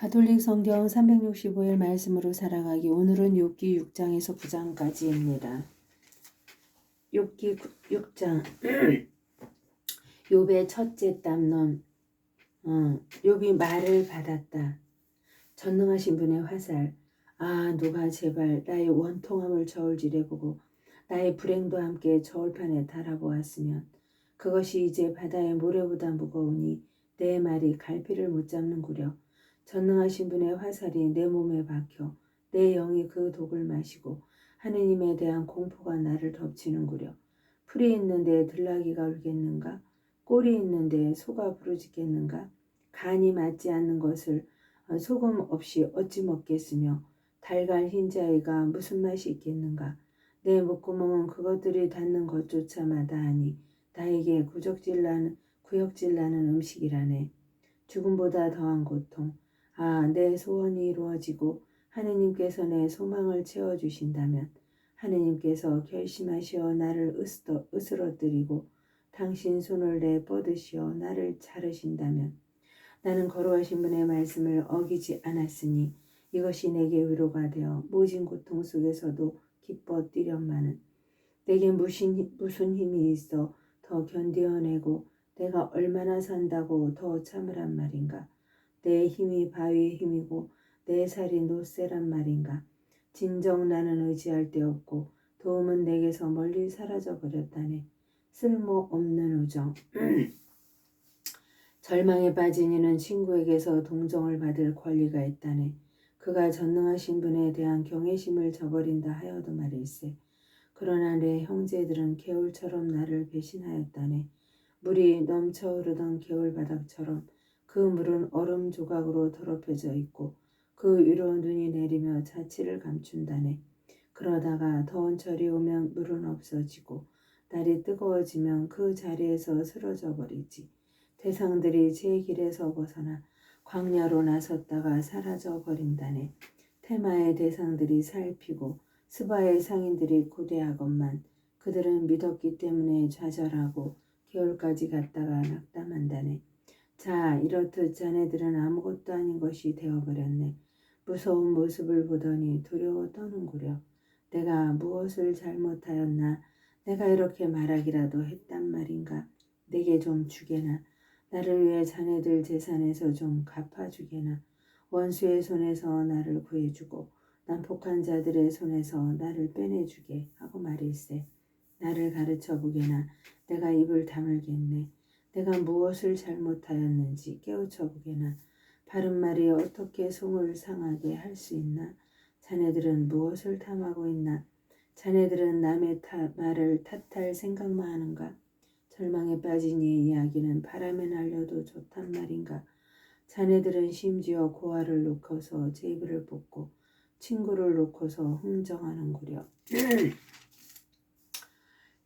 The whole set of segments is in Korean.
가톨릭 성경 365일 말씀으로 살아가기 오늘은 욥기 6장에서 9장까지입니다. 욥기 6장 욥의 첫째 담론 어, 욥이 말을 받았다. 전능하신 분의 화살 아 누가 제발 나의 원통함을 저울질해 보고 나의 불행도 함께 저울판에 달아보았으면 그것이 이제 바다의 모래보다 무거우니 내 말이 갈피를 못 잡는구려 전능하신 분의 화살이 내 몸에 박혀 내 영이 그 독을 마시고 하느님에 대한 공포가 나를 덮치는구려. 풀이 있는 데 들나귀가 울겠는가? 꼴이 있는 데 소가 부르짖겠는가? 간이 맞지 않는 것을 어, 소금 없이 어찌 먹겠으며 달걀 흰자위가 무슨 맛이 있겠는가? 내 목구멍은 그것들이 닿는 것조차 마다하니 나에게 구적질 나는 구역질 나는 음식이라네. 죽음보다 더한 고통 아, 내 소원이 이루어지고 하느님께서 내 소망을 채워주신다면 하느님께서 결심하시어 나를 으스러, 으스러뜨리고 당신 손을 내 뻗으시어 나를 자르신다면 나는 거룩하신 분의 말씀을 어기지 않았으니 이것이 내게 위로가 되어 모진 고통 속에서도 기뻐 뛰련마는 내게 무슨, 무슨 힘이 있어 더 견디어내고 내가 얼마나 산다고 더 참으란 말인가 내 힘이 바위의 힘이고 내 살이 노쇠란 말인가. 진정 나는 의지할 데 없고 도움은 내게서 멀리 사라져 버렸다네. 쓸모없는 우정. 절망에 빠진 이는 친구에게서 동정을 받을 권리가 있다네. 그가 전능하신 분에 대한 경외심을 저버린다 하여도 말일세. 그러나 내 형제들은 개울처럼 나를 배신하였다네. 물이 넘쳐 흐르던 개울바닥처럼 그 물은 얼음 조각으로 더럽혀져 있고 그 위로 눈이 내리며 자취를 감춘다네. 그러다가 더운 철이 오면 물은 없어지고 날이 뜨거워지면 그 자리에서 쓰러져 버리지. 대상들이 제 길에서 벗어나 광야로 나섰다가 사라져 버린다네. 테마의 대상들이 살피고 스바의 상인들이 고대하건만 그들은 믿었기 때문에 좌절하고 겨울까지 갔다가 낙담한다네. 자, 이렇듯 자네들은 아무것도 아닌 것이 되어버렸네. 무서운 모습을 보더니 두려워 떠는구려. 내가 무엇을 잘못하였나? 내가 이렇게 말하기라도 했단 말인가? 내게 좀 주게나. 나를 위해 자네들 재산에서 좀 갚아주게나. 원수의 손에서 나를 구해주고 난폭한 자들의 손에서 나를 빼내주게 하고 말일세. 나를 가르쳐 보게나. 내가 입을 다물겠네. 내가 무엇을 잘못하였는지 깨우쳐 보게나 바른 말이 어떻게 속을 상하게 할 수 있나? 자네들은 무엇을 탐하고 있나? 자네들은 남의 타, 말을 탓할 생각만 하는가? 절망에 빠진 이의 이야기는 바람에 날려도 좋단 말인가? 자네들은 심지어 고아를 놓고서 제비를 뽑고 친구를 놓고서 흥정하는구려.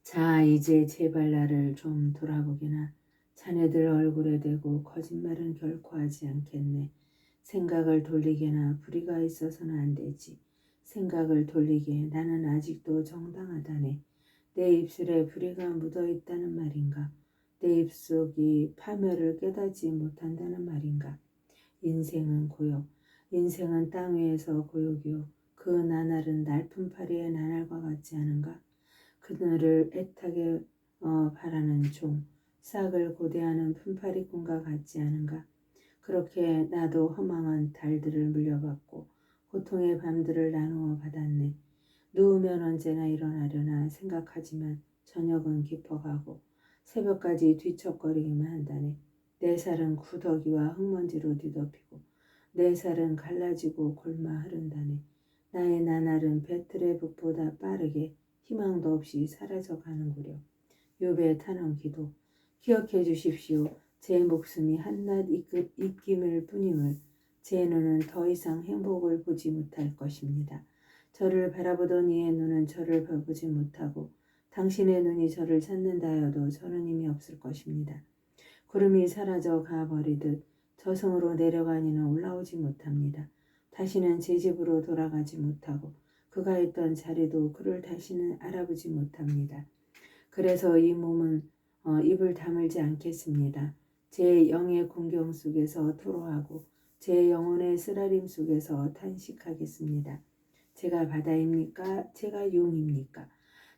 자, 이제 제발 나를 좀 돌아보게나. 자네들 얼굴에 대고 거짓말은 결코 하지 않겠네. 생각을 돌리게나 불의가 있어서는 안 되지. 생각을 돌리게 나는 아직도 정당하다네. 내 입술에 불의가 묻어 있다는 말인가? 내 입속이 파멸을 깨닫지 못한다는 말인가? 인생은 고요. 인생은 땅 위에서 고요기요. 그 나날은 날품 파리의 나날과 같지 않은가? 그늘을 애타게 어, 바라는 종. 싹을 고대하는 품파리꾼과 같지 않은가. 그렇게 나도 허망한 달들을 물려받고 고통의 밤들을 나누어 받았네. 누우면 언제나 일어나려나 생각하지만 저녁은 깊어가고 새벽까지 뒤척거리기만 한다네. 내 살은 구더기와 흙먼지로 뒤덮이고 내 살은 갈라지고 골마 흐른다네. 나의 나날은 배틀의 북보다 빠르게 희망도 없이 사라져 가는구려. 요배 탄원 기도 기억해 주십시오. 제 목숨이 한낱 입김을 뿐임을 제 눈은 더 이상 행복을 보지 못할 것입니다. 저를 바라보던 이의 눈은 저를 바보지 못하고 당신의 눈이 저를 찾는다 하여도 저는 힘이 없을 것입니다. 구름이 사라져 가버리듯 저승으로 내려가니는 올라오지 못합니다. 다시는 제 집으로 돌아가지 못하고 그가 있던 자리도 그를 다시는 알아보지 못합니다. 그래서 이 몸은 어, 입을 다물지 않겠습니다. 제 영의 공경 속에서 토로하고 제 영혼의 쓰라림 속에서 탄식하겠습니다. 제가 바다입니까? 제가 용입니까?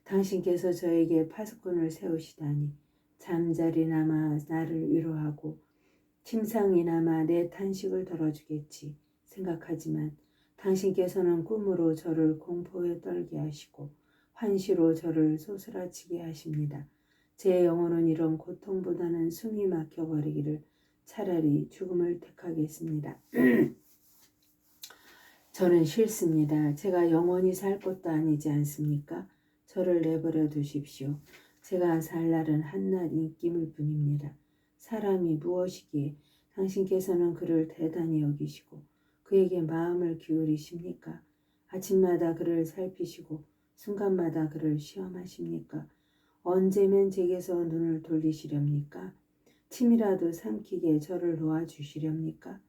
당신께서 저에게 파수꾼을 세우시다니 잠자리나마 나를 위로하고 침상이나마 내 탄식을 덜어주겠지 생각하지만 당신께서는 꿈으로 저를 공포에 떨게 하시고 환시로 저를 소스라치게 하십니다. 제 영혼은 이런 고통보다는 숨이 막혀버리기를 차라리 죽음을 택하겠습니다. 저는 싫습니다. 제가 영원히 살 것도 아니지 않습니까? 저를 내버려 두십시오. 제가 살 날은 한낱 인기물 뿐입니다. 사람이 무엇이기에 당신께서는 그를 대단히 여기시고 그에게 마음을 기울이십니까? 아침마다 그를 살피시고 순간마다 그를 시험하십니까? 언제면 제게서 눈을 돌리시렵니까? 침이라도 삼키게 저를 놓아주시렵니까?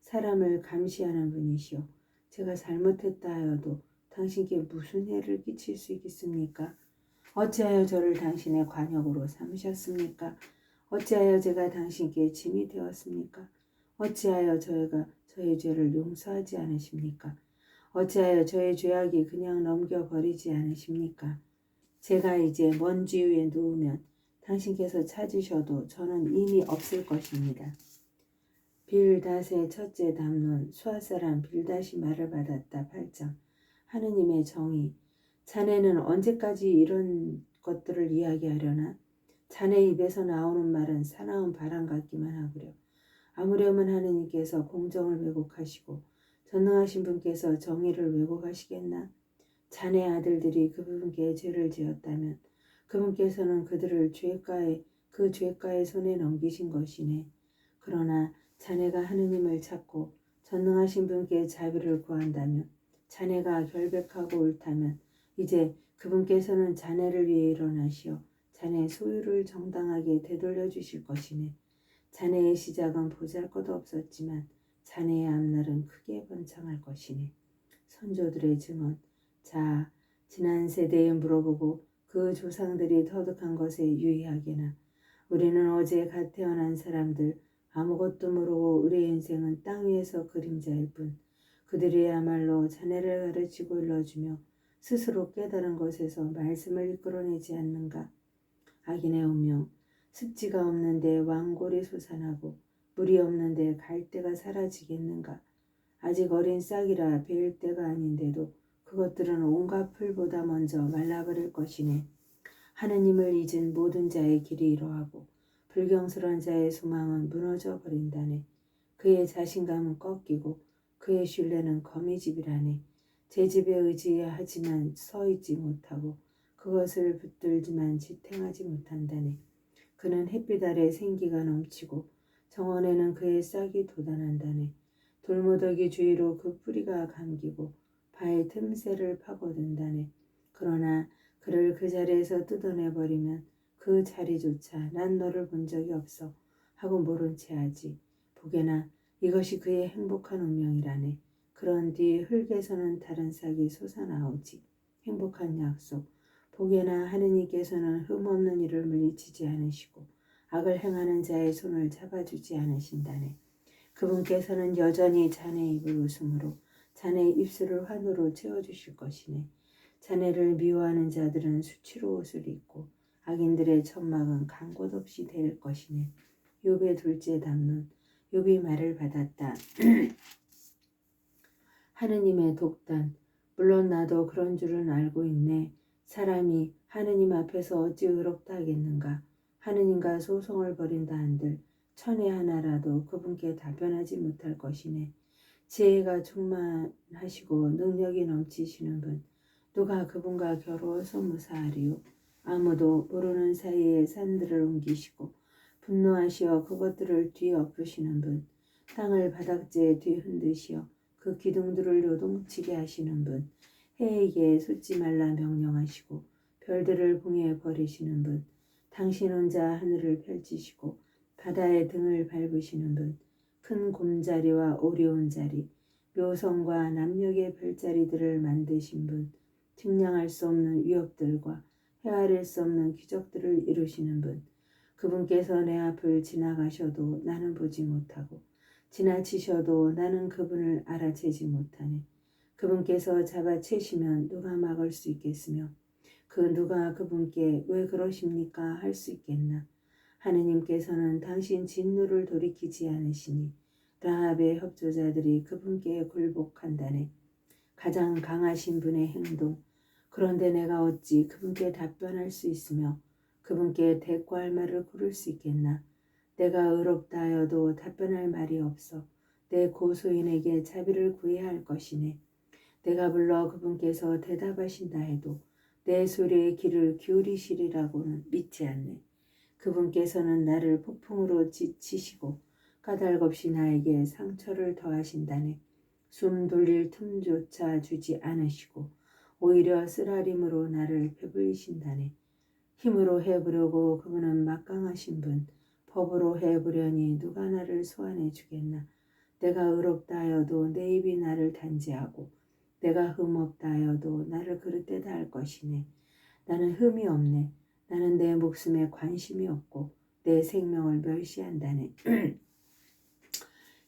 사람을 감시하는 분이시오. 제가 잘못했다 하여도 당신께 무슨 해를 끼칠 수 있겠습니까? 어찌하여 저를 당신의 관역으로 삼으셨습니까? 어찌하여 제가 당신께 짐이 되었습니까? 어찌하여 저희가 저의 죄를 용서하지 않으십니까? 어찌하여 저의 죄악이 그냥 넘겨버리지 않으십니까? 제가 이제 먼지 위에 누우면 당신께서 찾으셔도 저는 이미 없을 것입니다. 빌닷의 첫째 담론 수아사람 빌닷이 말을 받았다. 8장. 하느님의 정의. 자네는 언제까지 이런 것들을 이야기하려나? 자네 입에서 나오는 말은 사나운 바람 같기만 하구려. 아무렴은 하느님께서 공정을 왜곡하시고 전능하신 분께서 정의를 왜곡하시겠나 자네 아들들이 그분께 죄를 지었다면 그분께서는 그들을 죄가에 그 죄가의 손에 넘기신 것이네 그러나 자네가 하느님을 찾고 전능하신 분께 자비를 구한다면 자네가 결백하고 옳다면 이제 그분께서는 자네를 위해 일어나시어 자네의 소유를 정당하게 되돌려 주실 것이네. 자네의 시작은 보잘것 없었지만 자네의 앞날은 크게 번창할 것이네. 선조들의 증언. 자, 지난 세대에 물어보고 그 조상들이 터득한 것에 유의하게나 우리는 어제 갓 태어난 사람들 아무것도 모르고 우리의 인생은 땅 위에서 그림자일 뿐 그들이야말로 자네를 가르치고 일러주며 스스로 깨달은 것에서 말씀을 이끌어내지 않는가? 악인의 운명 습지가 없는데 왕골이 솟아나고 물이 없는데 갈대가 사라지겠는가? 아직 어린 싹이라 베일 때가 아닌데도 그것들은 온갖 풀보다 먼저 말라버릴 것이네 하느님을 잊은 모든 자의 길이 이러하고 불경스러운 자의 소망은 무너져 버린다네. 그의 자신감은 꺾이고 그의 신뢰는 거미집이라네. 제 집에 의지하지만 서 있지 못하고 그것을 붙들지만 지탱하지 못한다네. 그는 햇빛 아래 생기가 넘치고 정원에는 그의 싹이 돋아난다네. 돌무더기 주위로 그 뿌리가 감기고 바의 틈새를 파고든다네. 그러나 그를 그 자리에서 뜯어내버리면 그 자리조차 난 너를 본 적이 없어 하고 모른 채 하지. 보게나 이것이 그의 행복한 운명이라네. 그런 뒤 흙에서는 다른 싹이 솟아나오지. 행복한 약속. 보게나 하느님께서는 흠없는 일을 물리치지 않으시고 악을 행하는 자의 손을 잡아주지 않으신다네. 그분께서는 여전히 자네 입을 웃음으로 자네 입술을 환호로 채워주실 것이네. 자네를 미워하는 자들은 수치로 옷을 입고 악인들의 천막은 간 곳 없이 될 것이네. 욥의 둘째 담론 욥이 말을 받았다. 하느님의 독단 물론 나도 그런 줄은 알고 있네. 사람이 하느님 앞에서 어찌 의롭다 하겠는가. 하느님과 소송을 벌인다 한들 천의 하나라도 그분께 답변하지 못할 것이네. 지혜가 충만하시고 능력이 넘치시는 분 누가 그분과 겨루어서 무사하리요. 아무도 모르는 사이에 산들을 옮기시고 분노하시어 그것들을 뒤엎으시는 분, 땅을 바닥재에 뒤흔드시어 그 기둥들을 요동치게 하시는 분, 해에게 솟지 말라 명령하시고 별들을 봉해 버리시는 분, 당신 혼자 하늘을 펼치시고 바다의 등을 밟으시는 분, 큰 곰자리와 오리온 자리, 묘성과 남녘의 별자리들을 만드신 분, 측량할 수 없는 위협들과 헤아릴 수 없는 기적들을 이루시는 분, 그분께서 내 앞을 지나가셔도 나는 보지 못하고 지나치셔도 나는 그분을 알아채지 못하네. 그분께서 잡아채시면 누가 막을 수 있겠으며 그 누가 그분께 왜 그러십니까 할 수 있겠나. 하느님께서는 당신 진노를 돌이키지 않으시니 라합의 협조자들이 그분께 굴복한다네. 가장 강하신 분의 행동. 그런데 내가 어찌 그분께 답변할 수 있으며 그분께 대꾸할 말을 고를 수 있겠나. 내가 의롭다 하여도 답변할 말이 없어. 내 고소인에게 자비를 구해야 할 것이네. 내가 불러 그분께서 대답하신다 해도 내 소리에 귀를 기울이시리라고는 믿지 않네. 그분께서는 나를 폭풍으로 지치시고 까닭없이 나에게 상처를 더하신다네. 숨 돌릴 틈조차 주지 않으시고 오히려 쓰라림으로 나를 배불리신다네. 힘으로 해보려고 그분은 막강하신 분, 법으로 해보려니 누가 나를 소환해 주겠나. 내가 의롭다 하여도 내 입이 나를 단지하고 내가 흠없다 하여도 나를 그릇되다 할 것이네. 나는 흠이 없네. 나는 내 목숨에 관심이 없고 내 생명을 멸시한다네.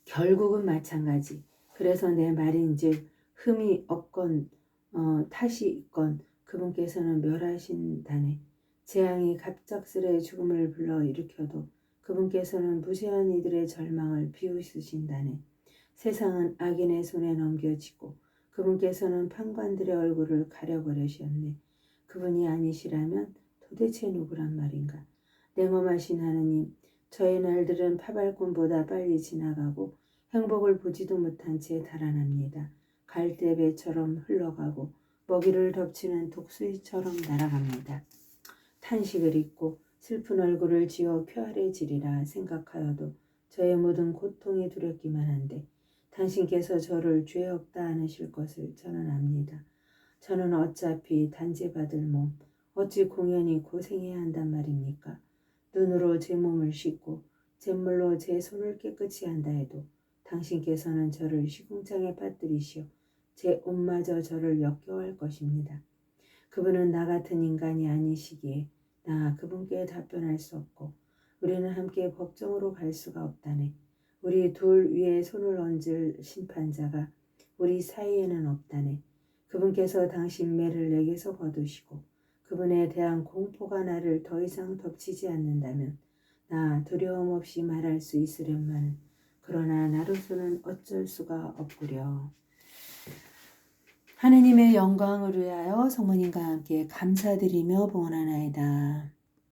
결국은 마찬가지. 그래서 내 말인즉 흠이 없건 어, 탓이 있건 그분께서는 멸하신다네. 재앙이 갑작스레 죽음을 불러 일으켜도 그분께서는 무죄한 이들의 절망을 비웃으신다네. 세상은 악인의 손에 넘겨지고 그분께서는 판관들의 얼굴을 가려버리셨네. 그분이 아니시라면 도대체 누구란 말인가? 냉엄하신 하느님, 저의 날들은 파발꾼보다 빨리 지나가고 행복을 보지도 못한 채 달아납니다. 갈대배처럼 흘러가고 먹이를 덮치는 독수리처럼 날아갑니다. 탄식을 잊고 슬픈 얼굴을 지어 쾌활해지리라 생각하여도 저의 모든 고통이 두렵기만 한데 당신께서 저를 죄 없다 않으실 것을 저는 압니다. 저는 어차피 단죄받을 몸, 어찌 공연히 고생해야 한단 말입니까? 눈으로 제 몸을 씻고 잿물로 제 손을 깨끗이 한다 해도 당신께서는 저를 시궁창에 빠뜨리시어 제 옷마저 저를 역겨워할 것입니다. 그분은 나 같은 인간이 아니시기에 나 그분께 답변할 수 없고 우리는 함께 법정으로 갈 수가 없다네. 우리 둘 위에 손을 얹을 심판자가 우리 사이에는 없다네. 그분께서 당신 매를 내게서 거두시고 그분에 대한 공포가 나를 더 이상 덮치지 않는다면 나 두려움 없이 말할 수 있으련만 그러나 나로서는 어쩔 수가 없구려. 하느님의 영광을 위하여 성모님과 함께 감사드리며 봉헌하나이다.